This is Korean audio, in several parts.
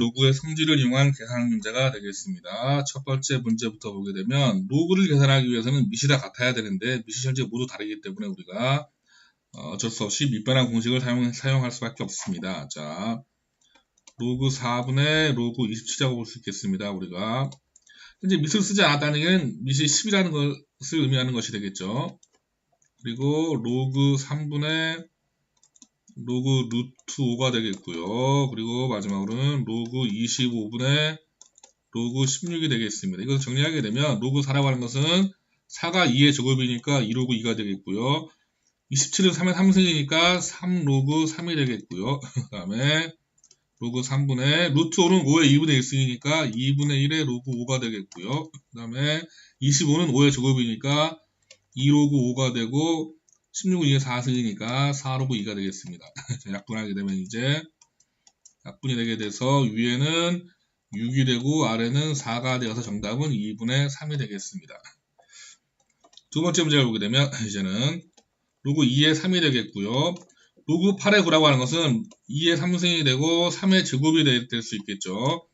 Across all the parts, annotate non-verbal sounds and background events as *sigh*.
로그의 성질을 이용한 계산 문제가 되겠습니다. 첫 번째 문제부터 보게 되면 로그를 계산하기 위해서는 밑이 다 같아야 되는데 밑이 현재 모두 다르기 때문에 우리가 어, 어쩔 수 없이 밑변환 공식을 사용, 사용 할 수밖에 없습니다. 자, 로그 4분의 로그 27이라고 볼 수 있겠습니다. 우리가 현재 밑을 쓰지 않았다는 얘기는 밑이 10이라는 것을 의미하는 것이 되겠죠. 그리고 로그 3분의 로그 루트 5가 되겠고요. 그리고 마지막으로는 로그 25분의 로그 16이 되겠습니다. 이것을 정리하게 되면 로그 4라고 하는 것은 4가 2의 제곱이니까 2로그 2가 되겠고요. 27은 3의 3승이니까 3로그 3이 되겠고요. *laughs* 그 다음에 로그 3분의 루트 5는 5의 2분의 1승이니까 2분의 1의 로그 5가 되겠고요. 그 다음에 25는 5의 제곱이니까 2로그 5가 되고 16은 2의 4승이니까 4로그 2가 되겠습니다. *laughs* 자, 약분하게 되면 이제 약분이 되게 돼서 위에는 6이 되고 아래는 4가 되어서 정답은 2분의 3이 되겠습니다. 두 번째 문제를 보게 되면 *laughs* 이제는 로그 2의 3이 되겠고요. 로그 8의 9라고 하는 것은 2의 3승이 되고 3의 제곱이 될 수 있겠죠.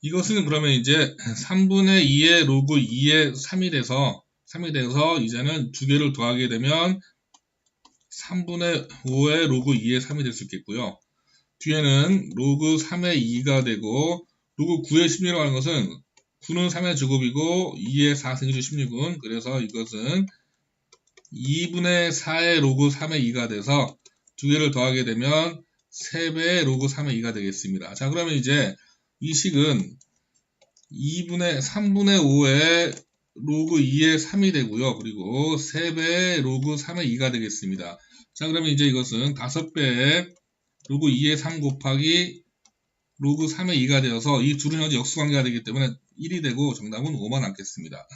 이것은 그러면 이제 3분의 2의 로그 2의 3이 돼서 3이 돼서 이제는 두 개를 더하게 되면 3분의 5의 로그 2의 3이 될 수 있겠고요. 뒤에는 로그 3의 2가 되고 로그 9의 16이라고 하는 것은 9는 3의 제곱이고 2의 4승이죠 16은 그래서 이것은 2분의 4의 로그 3의 2가 돼서 두 개를 더하게 되면 3배의 로그 3의 2가 되겠습니다. 자 그러면 이제 이 식은 2분의 3분의 5의 로그 2의 3이 되고요. 그리고 3배의 로그 3의 2가 되겠습니다. 자 그러면 이제 이것은 5배의 로그 2의 3 곱하기 로그 3의 2가 되어서 이 둘은 현재 역수관계가 되기 때문에 1이 되고 정답은 5만 남겠습니다.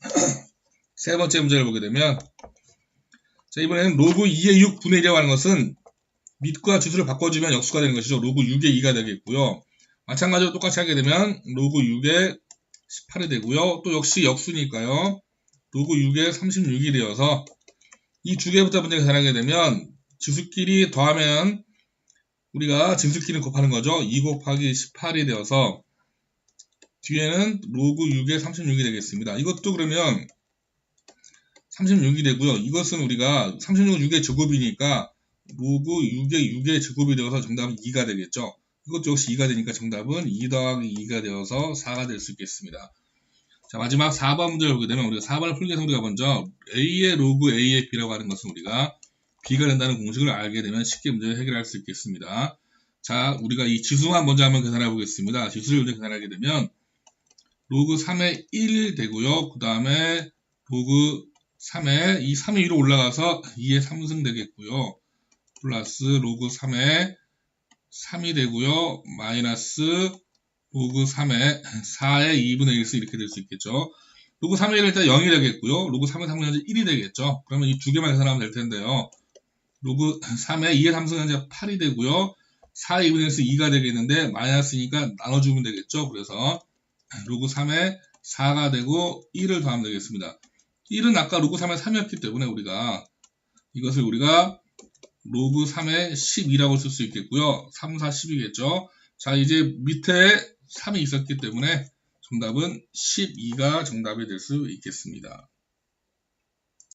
*clears throat* 세 번째 문제를 보게 되면 자 이번에는 로그 2의 6 분의 1이라고 하는 것은 밑과 지수를 바꿔주면 역수가 되는 것이죠. 로그 6의 2가 되겠고요. 마찬가지로 똑같이 하게 되면 로그 6의 18이 되고요. 또 역시 역수니까요. 로그 6의 36이 되어서 이 두 개부터 문제 계산하게 되면 지수끼리 더하면 우리가 진수끼리 곱하는 거죠. 2 곱하기 18이 되어서 뒤에는 로그 6의 36이 되겠습니다. 이것도 그러면 36이 되고요. 이것은 우리가 36은 6의 제곱이니까 로그 6의 6의 제곱이 되어서 정답은 2가 되겠죠. 이것도 역시 2가 되니까 정답은 2 더하기 2가 되어서 4가 될 수 있겠습니다. 자, 마지막 4번 문제를 보게 되면 우리가 4번을 풀기 위해서 우리가 먼저 A의 로그 A의 B라고 하는 것은 우리가 B가 된다는 공식을 알게 되면 쉽게 문제를 해결할 수 있겠습니다. 자, 우리가 이 지수만 먼저 한번 계산해 보겠습니다. 지수를 먼저 계산하게 되면 로그 3의 1 되고요. 그 다음에 로그 3의 이 3의 위로 올라가서 2의 3승 되겠고요. 플러스 로그 3의 3이 되고요. 마이너스 로그 3의 4의 2분의 1수 이렇게 될 수 있겠죠. 로그 3의 1은 일단 0이 되겠고요. 로그 3의 3은 현재 1이 되겠죠. 그러면 이 두 개만 계산하면 될 텐데요. 로그 3의 2의 3승은 현재 8이 되고요. 4의 2분의 1수 2가 되겠는데 마이너스니까 나눠주면 되겠죠. 그래서 로그 3의 4가 되고 1을 더하면 되겠습니다. 1은 아까 로그 3의 3이었기 때문에 우리가 이것을 우리가 로그 3의 12라고 쓸 수 있겠고요. 3, 4, 10이겠죠. 자, 이제 밑에 3이 있었기 때문에 정답은 12가 정답이 될 수 있겠습니다.